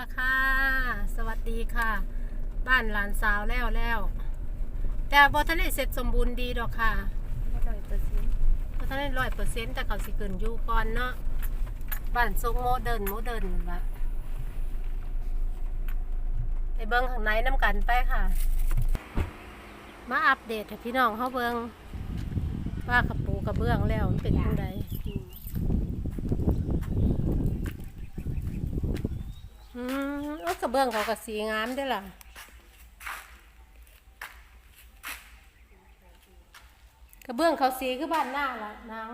ละค่ะ สวัสดีค่ะ บ้านหลานสาวแล้วแล้ว แต่บอทันได้เสร็จสมบูรณ์ดีดอกค่ะบอทันเปอร์เซ็นต์บอทันได้ร้อยเปอร์เซ็นต์แต่เขาสิเกินอยู่ก่อนเนาะบ้านทรงโมเดิร์นโมเดิร์นละไปเบิ้งข้างในน้ำกันไปค่ะ มาอัปเดตให้พี่น้องเขาเบิ้งว่าขับปูกระเบื้องแล้วมันเป็นยังไง อืมโอ้กระเบื้องเขาก็สีงามด้ล่ะกระเบื้องเขาสีคือบ้านหน้าละนาง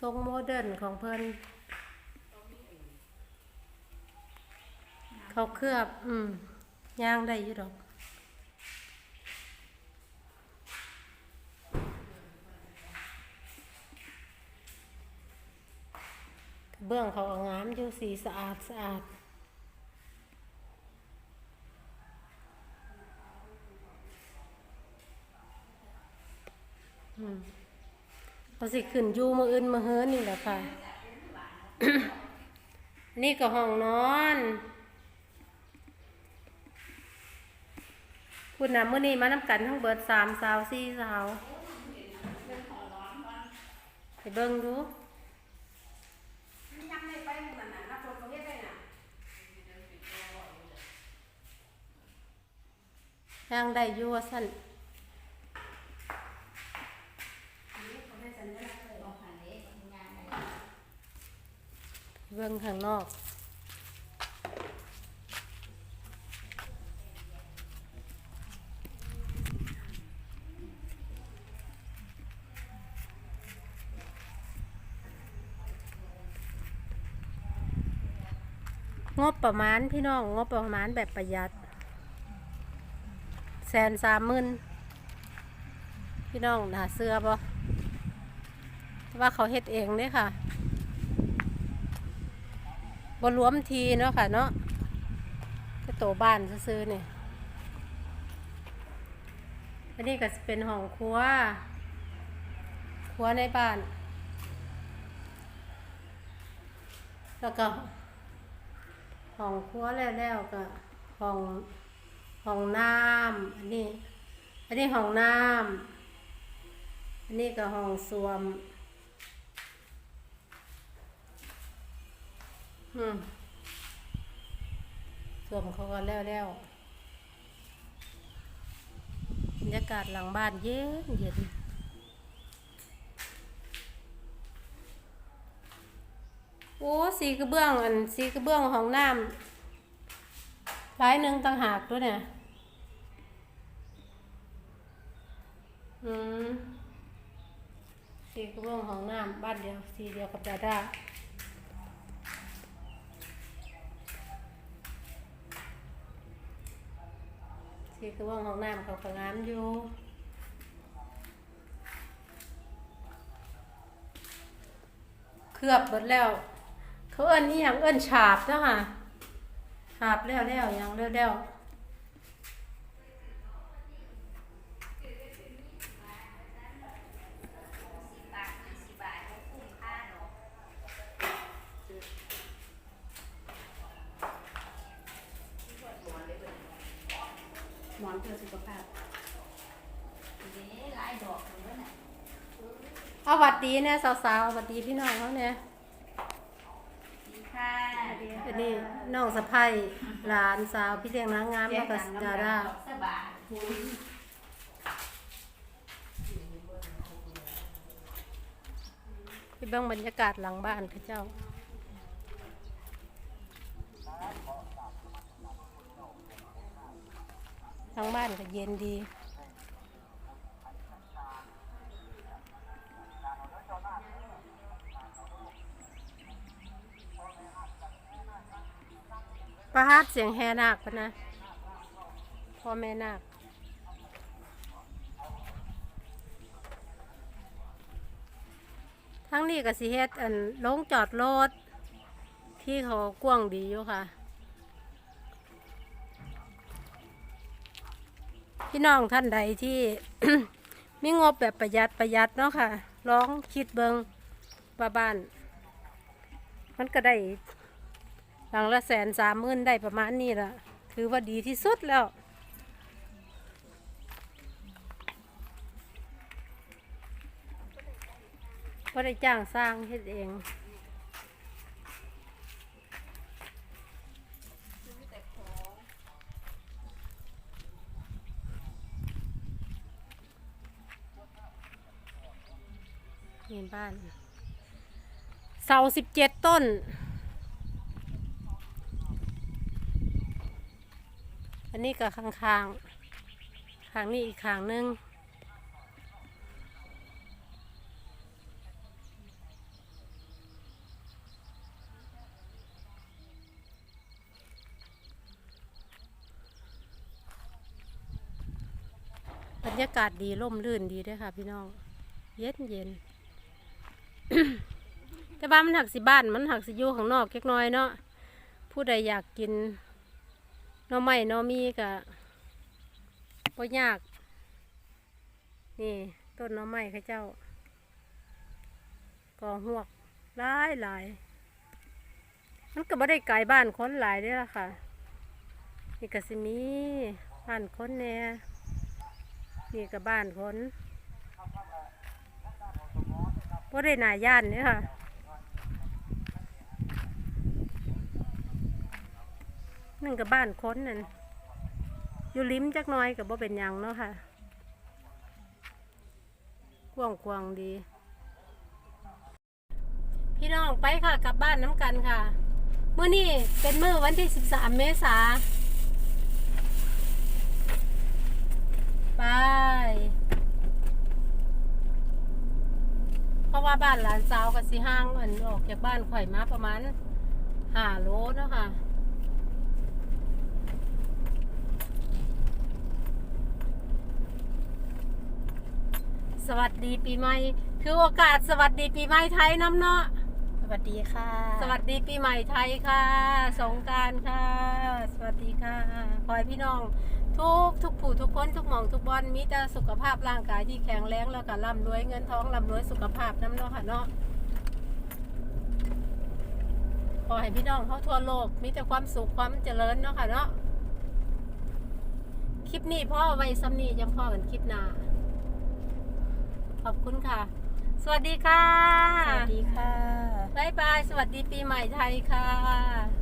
ทรงโมเดิร์นของเพิ่นเขาเคลือบ อืมย่างได้อยู่ดอก เบื้องเขาก็งามอยู่สีสะอาดสะอาดอืมเขาสิขึ้นอยู่มืออื่นมือเฮินนี่แหละค่ะ นี่ก็ห้องนอนคุณนะเมื่อนี้มาน้ำกันทั้งเบิดสามสาวสี่สาวไปเบิ่งดู ยังได้ยู่วสั่นเบื้องข้างนอกงบประมาณพี่น้องงบประมาณแบบประหยัด แสนสามหมื่นพี่น้องหาเสื้อบ่ว่าเขาเฮ็ดเองเด้ค่ะบรวมทีเนาะค่ะเนาะก็โตบ้านซื้อๆนี่ยอันนี้ก็เป็นห้องครัว ครัวในบ้าน แล้วก็ห้องครัวแล้วๆก็ห้อง ห้องน้ำอันนี้ อันนี้ห้องน้ำอันนี้ก็ห้องส้วมอืมส่วนเขาก็แล้วแล้วบรรยากาศหลังบ้านเย็นเย็นโอ้สีกระเบื้องอันสีกระเบื้องของน้ำ ร้ายหนึ่งต่างหากด้วยเนี่ย อืมสีกระเบื้องของน้ำบ้านเดียว สีเดียวกับดาดาที่คือว่าห้องน้ำเขาก็งามอยู่เคลือบหมดแล้ว เขาเอิ้นนี่อย่างเอิ้นฉาบเนาะค่ะ ฉาบแล้วแล้วอย่างแล้วแล้วหมอนเพื่อสุขภาพหลายดอกเลยนะเอาหวัดดีเนี่ยสาวๆหวัดดีพี่น้องเขาเนี่ยดี ค่ะอันนี้น้องสะพ้ายหลานสาวพี่เลี้ยงนางงามแล้วก็ดาราสบายไปเบิ่งบรรยากาศหลังบ้านเขาเจ้าทางบ้านก็เย็นดี ประฮัดเสียงแฮนาคปะนะพ่อแม่นาคทั้งนี้ก็สิเฮ็ดอันลงจอดรถที่เขากว้างดีอยู่ค่ะ พี่น้องท่านใดที่ มีงบแบบประหยัดประหยัดเนาะค่ะ ลองคิดเบิงว่าบ้าน มันก็ได้ หลังละแสนสามหมื่นได้ประมาณนี้ละถือว่าดีที่สุดแล้ว ก็ได้จ้างสร้างเฮ็ดเองนี่บ้าน เสาสิบเจ็ดต้น นนี้ก็ข้างๆข้างนี้อีกข้างหนึงบรรยากาศดีร่มรื่นดีด้วยค่ะ พี่น้อง เย็นเย็นแต่บ้านมันหักสิบ้านมันหักสิอยู่ข้างนอกเล็กน้อยเนาะผู้ใดอยากกิน น่อไม้น่อมีกะก็ยาก นี่ ต้นน่อไม้ข้าเจ้ากอหวกหลายหลายมันก็ไม่ได้ไกลบ้านคนหลายเด้ละค่ะ นี่ก็สิมีบ้านคนแน่นี่ก็บ้านคนบ่ได้หนาย่านเนี่ยค่ะ นั่นกับบ้านคนนั่นอยู่ลิ้มจักน้อยกับบ่เป็นยังเนาะค่ะกว้างกวางดี พี่น้องไปค่ะกลับบ้านน้ำกันค่ะเมื่อนี้เป็นเมื้อวันที่ 13 เมษาไปเพราะว่าบ้านหลานสาวกับสิห้างอันออกจากบ้านข่อยมาประมาณห้าโลเนาะค่ะ สวัสดีปีใหม่ คือโอกาสสวัสดีปีใหม่ไทยน้ำเนาะ สวัสดีค่ะ สวัสดีปีใหม่ไทยค่ะ สงกรารค่ะ สวัสดีค่ะขอให้พี่น้อง ทุกทุกผู้ทุกคนทุกหมองทุกบอนมีแต่สุขภาพร่างกายที่แข็งแรงแล้วก็ร่ำรวยเงินทองร่ำรวยสุขภาพน้ำเนาะค่ะเนาะขอให้พี่น้องเขาทั่วโลกมีแต่ความสุขความเจริญเนาะค่ะเนาะคลิปนี้พ่อไว้ซ้ำนี้ยังพ่อกันคลิปหน้า ขอบคุณค่ะ สวัสดีค่ะ สวัสดีค่ะบายบาย สวัสดีปีใหม่ไทยค่ะ